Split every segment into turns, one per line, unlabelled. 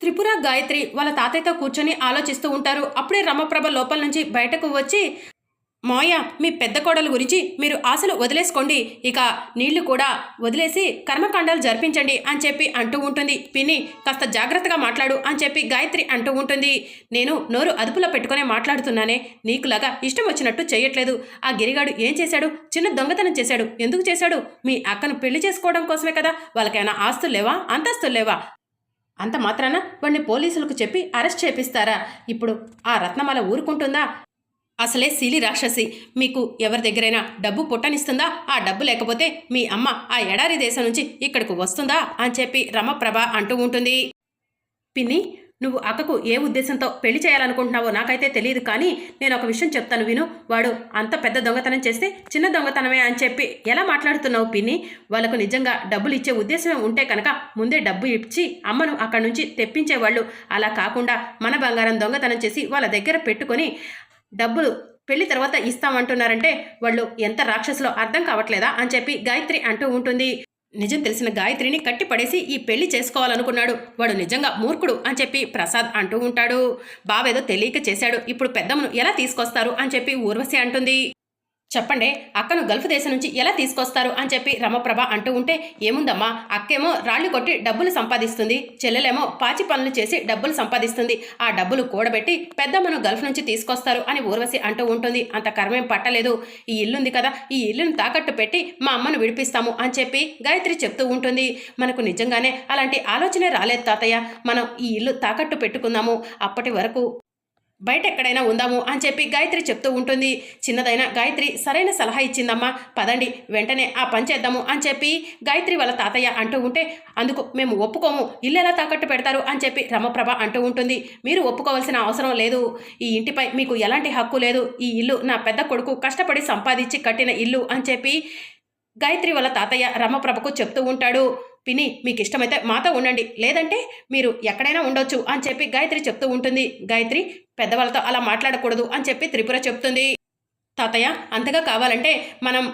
త్రిపుర గాయత్రి వాళ్ళ తాతయ్యతో కూర్చొని ఆలోచిస్తూ ఉంటారు. అప్పుడే రమప్రభ లోపల నుంచి బయటకు వచ్చి మోయ మీ పెద్ద కోడల గురించి మీరు ఆశలు వదిలేసుకోండి. ఇక నీళ్ళు కూడా వదిలేసి కర్మకాండాలు జరిపించండి అని చెప్పి అంటూ ఉంటుంది. పిన్ని కాస్త జాగ్రత్తగా మాట్లాడు అని చెప్పి గాయత్రి అంటూ ఉంటుంది. నేను నోరు అదుపులో పెట్టుకునే మాట్లాడుతున్నానే. నీకులాగా ఇష్టం వచ్చినట్టు చేయట్లేదు ఆ గిరిగాడు ఏం చేశాడు? చిన్న దొంగతనం చేశాడు. ఎందుకు చేశాడు? మీ అక్కను పెళ్ళి చేసుకోవడం కోసమే కదా. వాళ్ళకైనా ఆస్తులు లేవా? అంతస్తులు లేవా? అంత మాత్రాన వాడిని పోలీసులకు చెప్పి అరెస్ట్ చేపిస్తారా? ఇప్పుడు ఆ రత్నమాల ఊరుకుంటుందా? అసలే సీలి రాక్షసి. మీకు ఎవరి దగ్గరైనా డబ్బు పుట్టనిస్తుందా? ఆ డబ్బు లేకపోతే మీ అమ్మ ఆ ఎడారి దేశం నుంచి ఇక్కడికి వస్తుందా? అని చెప్పి రమప్రభ అంటూ ఉంటుంది. పిన్ని నువ్వు అక్కకు ఏ ఉద్దేశంతో పెళ్ళి చేయాలనుకుంటున్నావో నాకైతే తెలియదు కానీ నేను ఒక విషయం చెప్తాను విను. వాడు అంత పెద్ద దొంగతనం చేస్తే చిన్న దొంగతనమే అని చెప్పి ఎలా మాట్లాడుతున్నావు పిన్ని? వాళ్ళకు నిజంగా డబ్బులు ఇచ్చే ఉద్దేశమే ఉంటే కనుక ముందే డబ్బు ఇచ్చి అమ్మను అక్కడి నుంచి తెప్పించేవాళ్ళు. అలా కాకుండా మన బంగారం దొంగతనం చేసి వాళ్ళ దగ్గర పెట్టుకొని డబ్బులు పెళ్ళి తర్వాత ఇస్తామంటున్నారంటే వాళ్ళు ఎంత రాక్షసులో అర్థం కావట్లేదా అని చెప్పి గాయత్రి అంటూ ఉంటుంది. నిజం తెలిసిన గాయత్రిని కట్టిపడేసి ఈ పెళ్ళి చేసుకోవాలనుకున్నాడు. వాడు నిజంగా మూర్ఖుడు అని చెప్పి ప్రసాద్ అంటూ ఉంటాడు. బావేదో తెలియక చేశాడు. ఇప్పుడు పెద్దమ్మను ఎలా తీసుకొస్తారు అని చెప్పి ఊర్వశి అంటుంది. చెప్పండి అక్కను గల్ఫ్ దేశం నుంచి ఎలా తీసుకొస్తారు అని చెప్పి రమప్రభ అంటూ ఉంటే ఏముందమ్మా అక్కేమో రాళ్ళు కొట్టి డబ్బులు సంపాదిస్తుంది చెల్లెలేమో పాచి పనులు చేసి డబ్బులు సంపాదిస్తుంది ఆ డబ్బులు కూడబెట్టి పెద్దమ్మను గల్ఫ్ నుంచి తీసుకొస్తారు అని ఊర్వశి అంటూ ఉంటుంది. అంత కర్మేం పట్టలేదు. ఈ ఇల్లుంది కదా ఈ ఇల్లును తాకట్టు పెట్టి మా అమ్మను విడిపిస్తాము అని చెప్పి గాయత్రి చెప్తూ ఉంటుంది. మనకు నిజంగానే అలాంటి ఆలోచనే రాలేదు తాతయ్య. మనం ఈ ఇల్లు తాకట్టు పెట్టుకుందాము అప్పటి వరకు బయట ఎక్కడైనా ఉందాము అని చెప్పి గాయత్రి చెప్తూ ఉంటుంది. చిన్నదైన గాయత్రి సరైన సలహా ఇచ్చిందమ్మా పదండి వెంటనే ఆ పని చేద్దాము అని చెప్పి గాయత్రి వాళ్ళ తాతయ్య అంటూ ఉంటే అందుకు మేము ఒప్పుకోము ఇల్లు ఎలా తాకట్టు పెడతారు? అని చెప్పి రమప్రభ అంటూ ఉంటుంది. మీరు ఒప్పుకోవాల్సిన అవసరం లేదు. ఈ ఇంటిపై మీకు ఎలాంటి హక్కు లేదు. ఈ ఇల్లు నా పెద్ద కొడుకు కష్టపడి సంపాదించి కట్టిన ఇల్లు అని చెప్పి గాయత్రి వాళ్ళ తాతయ్య రమప్రభకు చెప్తూ ఉంటాడు. పిని మీకు ఇష్టమైతే మాతో ఉండండి. లేదంటే మీరు ఎక్కడైనా ఉండొచ్చు అని చెప్పి గాయత్రి చెప్తూ ఉంటుంది. గాయత్రి పెద్దవాళ్ళతో అలా మాట్లాడకూడదు అని చెప్పి త్రిపుర చెప్తుంది. తాతయ్య అంతగా కావాలంటే మనం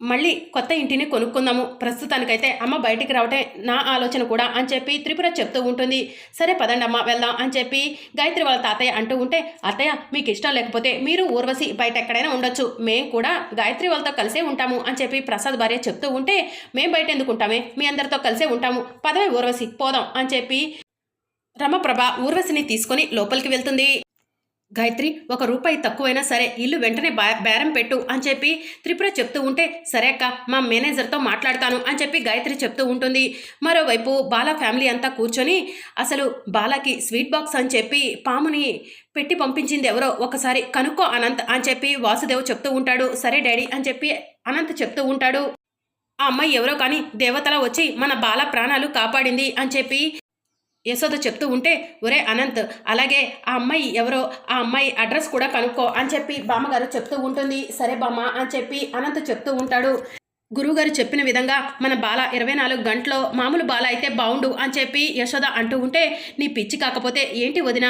మళ్ళీ కొత్త ఇంటిని కొనుక్కుందాము. ప్రస్తుతానికైతే అమ్మ బయటికి రావటం నా ఆలోచన కూడా అని చెప్పి త్రిపుర చెప్తూ ఉంటుంది. సరే పదండి అమ్మ వెళ్దాం అని చెప్పి గాయత్రి వాళ్ళ తాతయ్య అంటూ ఉంటే అత్తయ్య మీకు ఇష్టం లేకపోతే మీరు ఊర్వశి బయట ఎక్కడైనా ఉండొచ్చు. మేము కూడా గాయత్రి వాళ్ళతో కలిసే ఉంటాము అని చెప్పి ప్రసాద్ భార్య చెప్తూ ఉంటే మేము బయట ఎందుకు ఉంటామే? మీ అందరితో కలిసే ఉంటాము. పదవి ఊర్వశి పోదాం అని చెప్పి రమప్రభ ఊర్వశిని తీసుకొని లోపలికి వెళ్తుంది. గాయత్రి ఒక రూపాయి తక్కువైనా సరే ఇల్లు వెంటనే బేరం పెట్టు అని చెప్పి త్రిపుర చెప్తూ ఉంటే సరే అక్క మా మేనేజర్తో మాట్లాడతాను అని చెప్పి గాయత్రి చెప్తూ ఉంటుంది. మరోవైపు బాలా ఫ్యామిలీ అంతా కూర్చొని అసలు బాలాకి స్వీట్ బాక్స్ అని చెప్పి పాముని పెట్టి పంపించింది ఎవరో ఒకసారి కనుక్కో అనంత్ అని చెప్పి వాసుదేవ్ చెప్తూ ఉంటాడు. సరే డాడీ అని చెప్పి అనంత్ చెప్తూ ఉంటాడు. ఆ అమ్మాయి ఎవరో కానీ దేవతల వచ్చి మన బాల ప్రాణాలు కాపాడింది అని చెప్పి యశోద చెప్తూ ఉంటే ఒరే అనంత్ అలాగే ఆ అమ్మాయి ఎవరో ఆ అమ్మాయి అడ్రస్ కూడా కనుక్కో అని చెప్పి బామ్మగారు చెప్తూ ఉంటుంది. సరే బామ్మ అని చెప్పి అనంత్ చెప్తూ ఉంటాడు. గురువుగారు చెప్పిన విధంగా మన బాల ఇరవై నాలుగు గంటలో మామూలు బాల అయితే బాగుండు అని చెప్పి యశోద అంటూ ఉంటే నీ పిచ్చి కాకపోతే ఏంటి వదిన?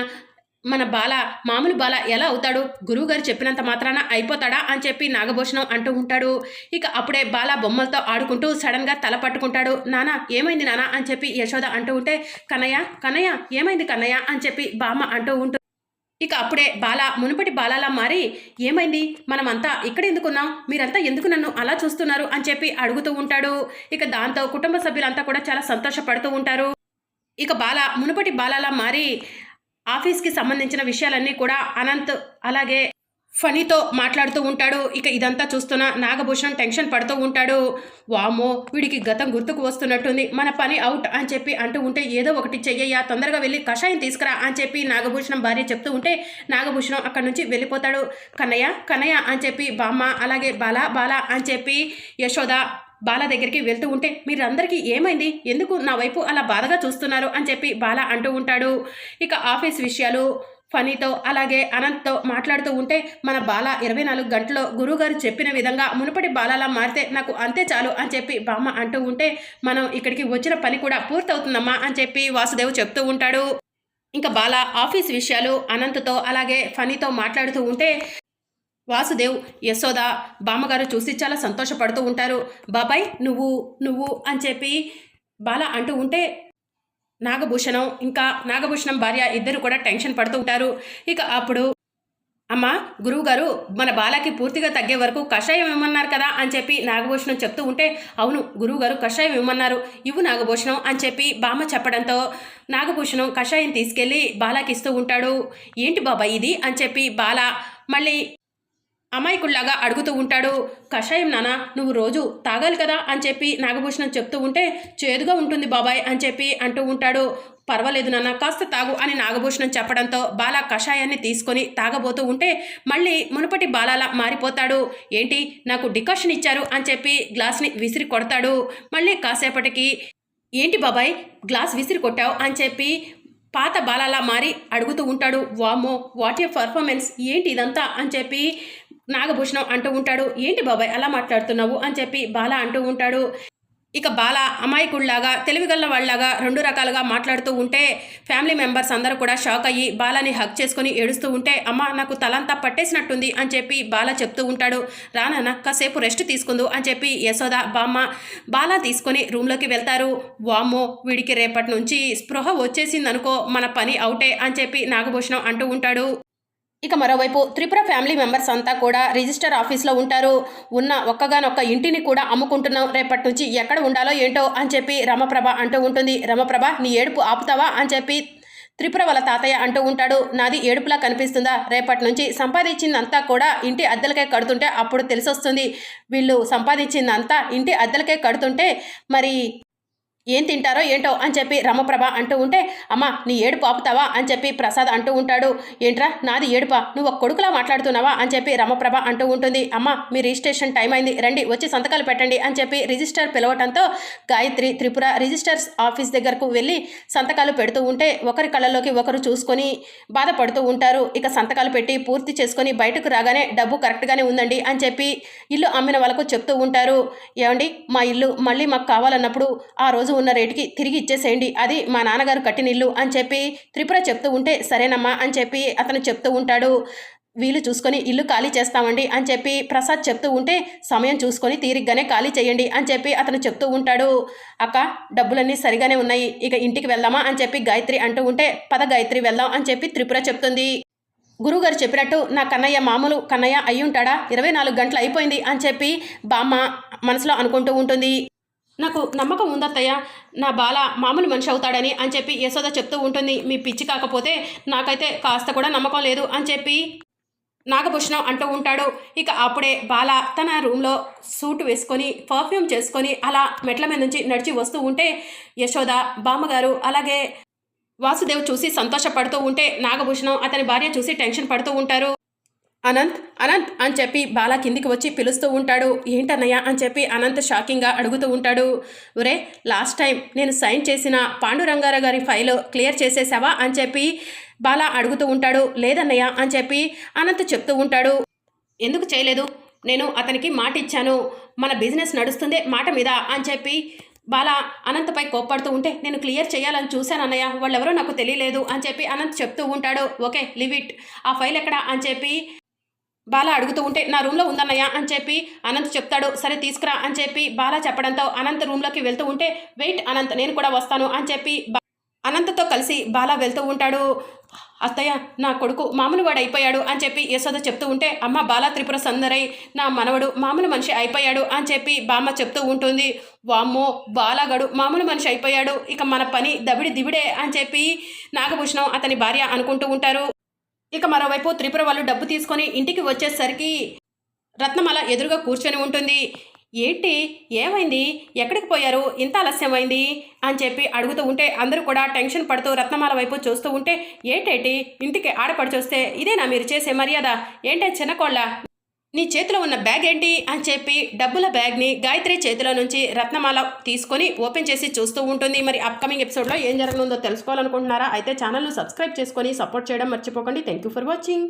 మన బాల మామూలు బాల ఎలా అవుతాడు? గురువుగారు చెప్పినంత మాత్రాన అయిపోతాడా అని చెప్పి నాగభూషణం అంటూ ఉంటాడు. ఇక అప్పుడే బాల బొమ్మలతో ఆడుకుంటూ సడన్గా తల పట్టుకుంటాడు. నానా ఏమైంది నానా? అని చెప్పి యశోద అంటూ ఉంటే కన్నయ్య కన్నయ్య ఏమైంది కన్నయ్య? అని చెప్పి బామ్మ అంటూ ఉంటుంది ఇక అప్పుడే బాల మునుపటి బాలలా మారి ఏమైంది? మనమంతా ఇక్కడ ఎందుకున్నాం? మీరంతా ఎందుకు నన్ను అలా చూస్తున్నారు? అని చెప్పి అడుగుతూ ఉంటాడు. ఇక దాంతో కుటుంబ సభ్యులంతా కూడా చాలా సంతోషపడుతూ ఉంటారు. ఇక బాల మునుపటి బాలలా మారి ఆఫీస్కి సంబంధించిన విషయాలన్నీ కూడా అనంత్ అలాగే ఫనీతో మాట్లాడుతూ ఉంటాడు. ఇక ఇదంతా చూస్తున్న నాగభూషణ్ టెన్షన్ పడుతూ ఉంటాడు. వామో వీడికి గతం గుర్తుకు వస్తున్నట్టుంది. మన పని అవుట్ అని చెప్పి అంటూ ఉంటే ఏదో ఒకటి చెయ్యయ్యా తొందరగా వెళ్ళి కషాయం తీసుకురా అని చెప్పి నాగభూషణం భార్య చెప్తూ ఉంటే నాగభూషణం అక్కడి నుంచి వెళ్ళిపోతాడు. కన్నయ్య కన్నయ్య అని చెప్పి బామ్మ అలాగే బాల బాల అని చెప్పి యశోద బాల దగ్గరికి వెళ్తూ ఉంటే మీరందరికీ ఏమైంది? ఎందుకు నా వైపు అలా బాధగా చూస్తున్నారు? అని చెప్పి బాల అంటూ ఉంటాడు. ఇక ఆఫీస్ విషయాలు ఫనీతో అలాగే అనంత్తో మాట్లాడుతూ ఉంటే మన బాల ఇరవై నాలుగు గంటల్లో గురువుగారు చెప్పిన విధంగా మునుపటి బాలలా మారితే నాకు అంతే చాలు అని చెప్పి బామ్మ అంటూ ఉంటే మనం ఇక్కడికి వచ్చిన పని కూడా పూర్తవుతుందమ్మా అని చెప్పి వాసుదేవ్ చెప్తూ ఉంటాడు. ఇంకా బాల ఆఫీస్ విషయాలు అనంత్తో అలాగే ఫనీతో మాట్లాడుతూ ఉంటే వాసుదేవ్ యశోద బామ్మగారు చూసి చాలా సంతోషపడుతూ ఉంటారు. బాబాయ్ నువ్వు నువ్వు అని చెప్పి బాల అంటూ ఉంటే నాగభూషణం ఇంకా నాగభూషణం భార్య ఇద్దరు కూడా టెన్షన్ పడుతూ ఉంటారు. ఇక అప్పుడు అమ్మ గురువుగారు మన బాలకి పూర్తిగా తగ్గే వరకు కషాయం ఇవ్వమన్నారు కదా అని చెప్పి నాగభూషణం చెప్తూ ఉంటే అవును గురువుగారు కషాయం ఇవ్వమన్నారు. ఇవ్వు నాగభూషణం అని చెప్పి బామ్మ చెప్పడంతో నాగభూషణం కషాయం తీసుకెళ్ళి బాలాకి ఇస్తూ ఉంటాడు. ఏంటి బాబాయ్ ఇది అని చెప్పి బాల మళ్ళీ అమాయకుల్లాగా అడుగుతూ ఉంటాడు. కషాయం నాన్న నువ్వు రోజు తాగాలి కదా అని చెప్పి నాగభూషణం చెప్తూ ఉంటే చేదుగా ఉంటుంది బాబాయ్ అని చెప్పి అంటూ ఉంటాడు. పర్వాలేదు నాన్న కాస్త తాగు అని నాగభూషణం చెప్పడంతో బాల కషాయాన్ని తీసుకొని తాగబోతూ ఉంటే మళ్ళీ మునుపటి బాలాల మారిపోతాడు. ఏంటి నాకు డికాషన్ ఇచ్చారు అని చెప్పి గ్లాస్ని విసిరి కొడతాడు. మళ్ళీ కాసేపటికి ఏంటి బాబాయ్ గ్లాస్ విసిరి కొట్టావు అని చెప్పి పాత బాలలా మారి అడుగుతూ ఉంటాడు. వామో వాట్ ఏ పర్ఫార్మెన్స్ ఏంటి ఇదంతా అని చెప్పి నాగభూషణం అంటూ ఉంటాడు. ఏంటి బాబాయ్ అలా మాట్లాడుతున్నావు? అని చెప్పి బాల అంటూ ఉంటాడు. ఇక బాల అమాయకుడిలాగా తెలివిగల్ల వాళ్ళలాగా రెండు రకాలుగా మాట్లాడుతూ ఉంటే ఫ్యామిలీ మెంబర్స్ అందరూ కూడా షాక్ అయ్యి బాలని హక్ చేసుకుని ఏడుస్తూ ఉంటే అమ్మ నాకు తలంతా పట్టేసినట్టుంది అని చెప్పి బాల చెప్తూ ఉంటాడు. రానన్న కాసేపు రెస్ట్ తీసుకుందు అని చెప్పి యశోద బామ్మ బాల తీసుకొని రూమ్లోకి వెళ్తారు. వామ్మో వీడికి రేపటి నుంచి స్పృహ వచ్చేసిందనుకో మన పని అవుటే అని చెప్పి నాగభూషణం అంటూ ఉంటాడు. ఇక మరోవైపు త్రిపుర ఫ్యామిలీ మెంబర్స్ అంతా కూడా రిజిస్టర్ ఆఫీస్లో ఉంటారు. ఉన్న ఒక్కగానొక్క ఇంటిని కూడా అమ్ముకుంటున్నాం. రేపటి నుంచి ఎక్కడ ఉండాలో ఏంటో అని చెప్పి రమప్రభ అంటూ ఉంటుంది. రమప్రభ నీ ఏడుపు ఆపుతావా అని చెప్పి త్రిపుర వాళ్ళ తాతయ్య అంటూ ఉంటాడు. నాది ఏడుపులా కనిపిస్తుందా? రేపటి నుంచి సంపాదించిందంతా కూడా ఇంటి అద్దెలకే కడుతుంటే అప్పుడు తెలిసొస్తుంది. వీళ్ళు సంపాదించిందంతా ఇంటి అద్దెలకే కడుతుంటే మరి ఏం తింటారో ఏంటో అని చెప్పి రమప్రభ అంటూ ఉంటే అమ్మ నీ ఏడుపు ఆపుతావా అని చెప్పి ప్రసాద్ అంటూ ఉంటాడు. ఏంట్రా నాది ఏడుపా నువ్వు ఒక కొడుకులా మాట్లాడుతున్నావా అని చెప్పి రమప్రభ అంటూ ఉంటుంది. అమ్మ మీ రిజిస్ట్రేషన్ టైం అయింది రండి వచ్చి సంతకాలు పెట్టండి అని చెప్పి రిజిస్టర్ పిలవటంతో గాయత్రి త్రిపుర రిజిస్టర్స్ ఆఫీస్ దగ్గరకు వెళ్ళి సంతకాలు పెడుతూ ఉంటే ఒకరి కళ్ళలోకి ఒకరు చూసుకొని బాధపడుతూ ఉంటారు. ఇక సంతకాలు పెట్టి పూర్తి చేసుకొని బయటకు రాగానే డబ్బు కరెక్ట్గానే ఉందండి అని చెప్పి ఇల్లు అమ్మిన వాళ్ళకు చెప్తూ ఉంటారు. ఏమండి మా ఇల్లు మళ్ళీ మాకు కావాలన్నప్పుడు ఆ రోజు ఉన్న రేటుకి తిరిగి ఇచ్చేసేయండి. అది మా నాన్నగారు కట్టిన ఇల్లు అని చెప్పి త్రిపుర చెప్తూ ఉంటే సరేనమ్మా అని చెప్పి అతను చెప్తూ ఉంటాడు. వీలు చూసుకొని ఇల్లు ఖాళీ చేస్తామండి అని చెప్పి ప్రసాద్ చెప్తూ ఉంటే సమయం చూసుకొని తీరిగ్గానే ఖాళీ చేయండి అని చెప్పి అతను చెప్తూ ఉంటాడు. అక్క డబ్బులన్నీ సరిగానే ఉన్నాయి. ఇక ఇంటికి వెళ్దామా అని చెప్పి గాయత్రి అంటూ ఉంటే పద గాయత్రి వెళ్దాం అని చెప్పి త్రిపుర చెప్తుంది. గురువుగారు చెప్పినట్టు నా కన్నయ్య మామూలు కన్నయ్య అయి ఉంటాడా ఇరవై నాలుగు గంటలు అయిపోయింది అని చెప్పి బామ్మ మనసులో అనుకుంటూ ఉంటుంది. నాకు నమ్మకం ఉందత్తయ్య నా బాల మామూలు మనిషి అవుతాడని అని చెప్పి యశోద చెప్తూ ఉంటుంది. మీ పిచ్చి కాకపోతే నాకైతే కాస్త కూడా నమ్మకం లేదు అని చెప్పి నాగభూషణం అంటూ ఉంటాడు. ఇక అప్పుడే బాల తన రూమ్లో సూట్ వేసుకొని పర్ఫ్యూమ్ చేసుకొని అలా మెట్ల మీద నుంచి నడిచి వస్తూ ఉంటే యశోద బామ్మగారు అలాగే వాసుదేవ్ చూసి సంతోషపడుతూ ఉంటే నాగభూషణం అతని భార్య చూసి టెన్షన్ పడుతూ ఉంటారు. అనంత్ అనంత్ అని చెప్పి బాల కిందికి వచ్చి పిలుస్తూ ఉంటాడు. ఏంటన్నయ్య అని చెప్పి అనంత్ షాకింగ్గా అడుగుతూ ఉంటాడు. ఒరే లాస్ట్ టైం నేను సైన్ చేసిన పాండురంగారావు గారి ఫైల్ క్లియర్ చేసేసావా అని చెప్పి బాల అడుగుతూ ఉంటాడు. లేదన్నయ్య అని చెప్పి అనంత్ చెప్తూ ఉంటాడు. ఎందుకు చేయలేదు? నేను అతనికి మాట ఇచ్చాను. మన బిజినెస్ నడుస్తుందే మాట మీద అని చెప్పి బాల అనంతపై కోప్పడుతూ ఉంటే నేను క్లియర్ చేయాలని చూశాను అన్నయ్య వాళ్ళెవరో నాకు తెలియలేదు అని చెప్పి అనంత్ చెప్తూ ఉంటాడు. ఓకే లివ్ ఇట్ ఆ ఫైల్ ఎక్కడా? అని చెప్పి బాల అడుగుతూ ఉంటే నా రూమ్లో ఉందన్నయ్య అని చెప్పి అనంత్ చెప్తాడు. సరే తీసుకురా అని చెప్పి బాల చెప్పడంతో అనంత్ రూమ్లోకి వెళ్తూ ఉంటే వెయిట్ అనంత్ నేను కూడా వస్తాను అని చెప్పి అనంతతో అనంత్తో కలిసి బాల వెళ్తూ ఉంటాడు. అత్తయ్య నా కొడుకు మామూలు వాడు అయిపోయాడు అని చెప్పి యశోద చెప్తూ ఉంటే అమ్మ బాల త్రిపుర సందరై నా మనవడు మామూలు మనిషి అయిపోయాడు అని చెప్పి బామ్మ చెప్తూ ఉంటుంది. వామ్మో బాలగడు మామూలు మనిషి అయిపోయాడు. ఇక మన పని దబిడి దిబిడే అని చెప్పి నాగభూషణం అతని భార్య అనుకుంటూ ఉంటారు. ఇక మరోవైపు త్రిపుర వాళ్ళు డబ్బు తీసుకొని ఇంటికి వచ్చేసరికి రత్నమాల ఎదురుగా కూర్చొని ఉంటుంది. ఏంటి? ఏమైంది? ఎక్కడికి పోయారు? ఇంత ఆలస్యమైంది? అని చెప్పి అడుగుతూ ఉంటే అందరూ కూడా టెన్షన్ పడుతూ రత్నమాల వైపు చూస్తూ ఉంటే ఏంటేటి? ఇంటికి ఆడపడిచొస్తే ఇదేనా మీరు చేసే మర్యాద? ఏంటే చిన్నకోళ్ళ? నీ చేతిలో ఉన్న బ్యాగ్ ఏంటి అని చెప్పి డబ్బుల బ్యాగ్ని గాయత్రి చేతిలో నుంచి రత్నమాల తీసుకొని ఓపెన్ చేసి చూస్తూ ఉంటుంది. మరి అప్కమింగ్ ఎపిసోడ్లో ఏం జరగనుందో తెలుసుకోవాలనుకుంటున్నారా? అయితే ఛానల్ను సబ్స్క్రైబ్ చేసుకొని సపోర్ట్ చేయడం మర్చిపోకండి. Thank you for watching